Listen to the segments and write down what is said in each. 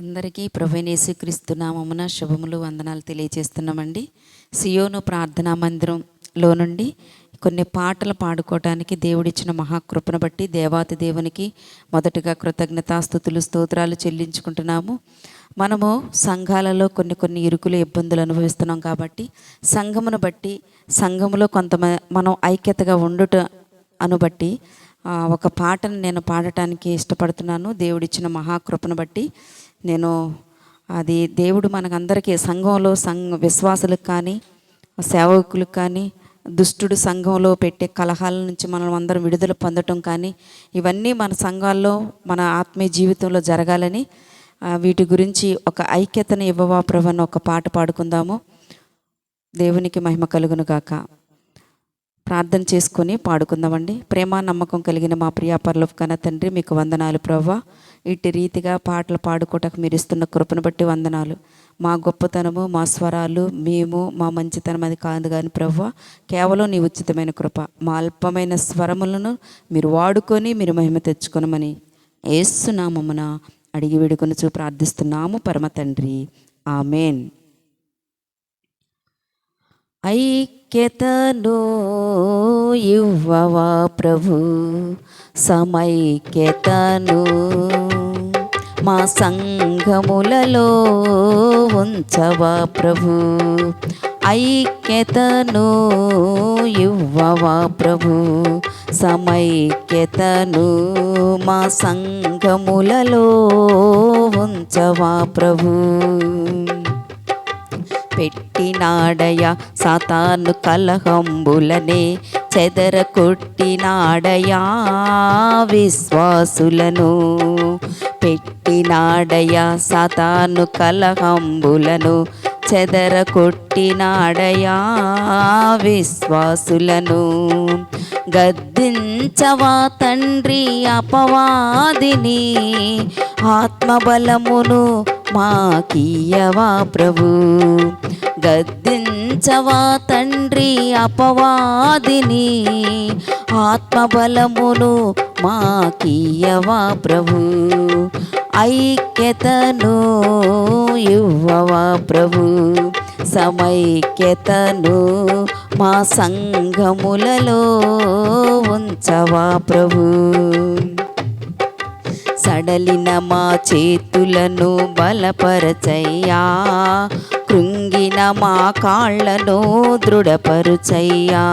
అందరికీ ప్రభునేసు క్రీస్తు నామమున శుభములు వందనాలు తెలియజేస్తున్నామండి. సియోను ప్రార్థనా మందిరంలో నుండి కొన్ని పాటలు పాడుకోవటానికి దేవుడిచ్చిన మహాకృపను బట్టి దేవాతి దేవునికి మొదటగా కృతజ్ఞతాస్థుతులు స్తోత్రాలు చెల్లించుకుంటున్నాము. మనము సంఘాలలో కొన్ని కొన్ని ఇరుకులు ఇబ్బందులు అనుభవిస్తున్నాం కాబట్టి సంఘమును బట్టి సంఘములో కొంతమంది మనం ఐక్యతగా ఉండుట అనుబట్టి బట్టి ఒక పాటను నేను పాడటానికి ఇష్టపడుతున్నాను. దేవుడిచ్చిన మహాకృపను బట్టి నేను అది దేవుడు మనకందరికీ సంఘంలో సంఘ విశ్వాసులకు కానీ సేవకులకు కానీ దుష్టుడు సంఘంలో పెట్టే కలహాల నుంచి మనం అందరం విడుదల పొందటం కానీ ఇవన్నీ మన సంఘాల్లో మన ఆత్మీయ జీవితంలో జరగాలని వీటి గురించి ఒక ఐక్యతను ఇవ్వవా ప్రభు ఒక పాట పాడుకుందాము. దేవునికి మహిమ కలుగును గాక. ప్రార్థన చేసుకొని పాడుకుందామండి. ప్రేమ నమ్మకం కలిగిన మా ప్రియ పరలోకన తండ్రి మీకు వందనాలు ప్రవ్వ. ఇట్టి రీతిగా పాటలు పాడుకోటకు మీరు ఇస్తున్న కృపను బట్టి వందనాలు. మా గొప్పతనము మా స్వరాలు మేము మా మంచితనం అది కాదు కానీ ప్రవ్వ కేవలం నీ ఉచితమైన కృప. మా అల్పమైన స్వరములను మీరు వాడుకొని మీరు మహిమ తెచ్చుకొనమని ఏసునామమున అడిగి వేడుకొనుచు ప్రార్థిస్తున్నాము పరమ తండ్రి. ఆమెన్. ఐక్యతను ఇవ్వవా ప్రభు? సమైక్యతను మా సంఘములలో ఉంచవా ప్రభు? ఐక్యతను ఇవ్వవా ప్రభు? సమైక్యతను మా సంఘములలో ఉంచవా ప్రభు? పెట్టినాడయ సాతాను కలహంబులనే చెదర కొట్టినాడయా విశ్వాసులను పెట్టినాడయ సాతాను కలహంబులను చెదర కొట్టినాడయా విశ్వాసులను గద్దించవా తండ్రి అపవాదిని. ఆత్మబలమును మాకీయవా ప్రభు? గద్దించవా తండ్రి అపవాదిని? ఆత్మబలమును మాకీయవా ప్రభు? ఐక్యతను ఇవ్వవా ప్రభు? సమైక్యతను మా సంఘములలో ఉంచవా ప్రభు? సడలిన మా చేతులను బలపరచయ్యా. కృంగిన మా కాళ్ళను దృఢపరుచయ్యా.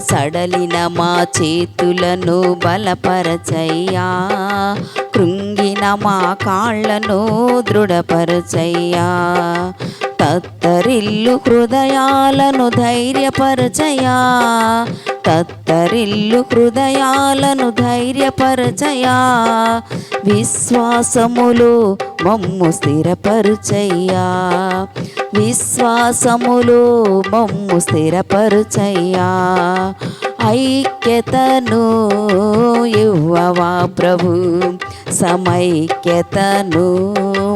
సడలిన మా చేతులను బలపరచయ్యా. కృంగిన మా కాళ్ళను దృఢపరచయ్యా. తత్తరిల్లు హృదయాలను ధైర్యపరచయా. తత్తరిల్లు హృదయాలను ధైర్యపరచయా. విశ్వాసములు మమ్ము స్థిరపరుచయ్యా. విశ్వాసములు మమ్ము స్థిరపరుచయ్యా. ఐక్యతను ఇవ్వవా ప్రభు? సమైక్యతను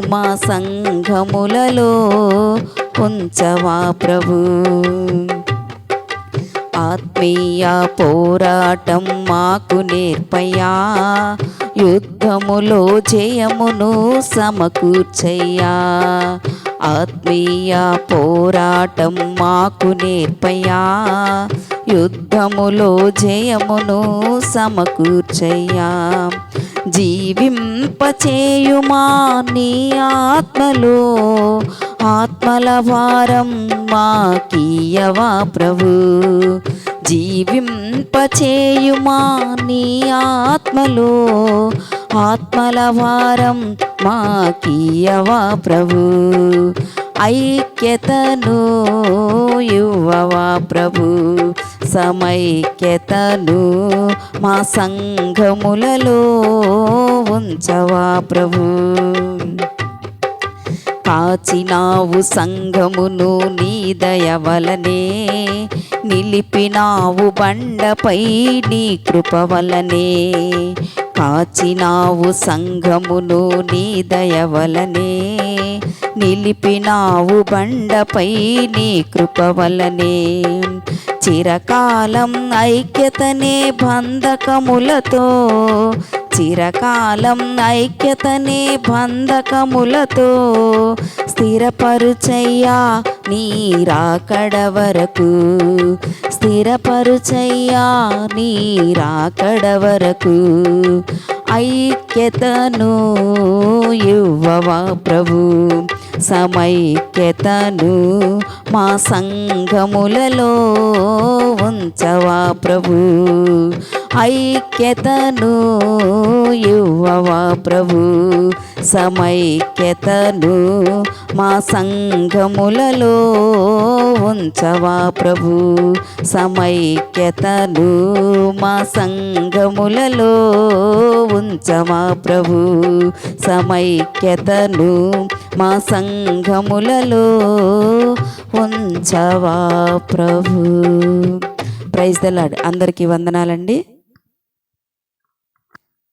మా సంఘములలో ఉంచవా ప్రభు? ఆత్మీయ పోరాటం మాకు నేర్పయ్యా. యుద్ధములో జయమును సమకూర్చయ్యా. ఆత్మీయ పోరాటం మాకు నేర్పయ్యా. యుద్ధములో జయమును సమకూర్చయ్యా. జీవింపచేయుమా నీ ఆత్మలో. ఆత్మల వారం మాకీయవా ప్రభు. జీవింపచేయుమా నీ ఆత్మలో. ఆత్మల వారం మాకీయవా ప్రభు. ఐక్యతను ఇవ్వవా ప్రభు. సమైక్యతను మా సంఘములలో ఉంచవా ప్రభు. కాచినావు సంఘమును నీ దయవలనే నిలిపినావు బండపై నీ కృప వలనే. కాచినావు సంఘమును నీ దయవలనే నిలిపినావు బండపై నీ కృప వలనే. చిరకాలం ఐక్యతనే బంధకములతో చిరకాలం ఐక్యతనే బంధకములతో స్థిరపరుచయ్యా నీ రాకడ వరకు స్థిరపరుచయ్యా నీ రాకడ వరకు ఐక్యతను ఇవ్వవా ప్రభు? సమైక్యతను మా సంఘములలో ఉంచవా ప్రభు? ఐక్యతను ఇవ్వవా ప్రభు? సమైక్యతను మా సంఘములలో ఉంచవా ప్రభు. సమైక్యతను మా సంఘములలో ఉంచవా ప్రభు. సమైక్యతను మా సంఘములలో ఉంచవా ప్రభు. ప్రైజ్ దలాడ్ అందరికీ వందనాలండి.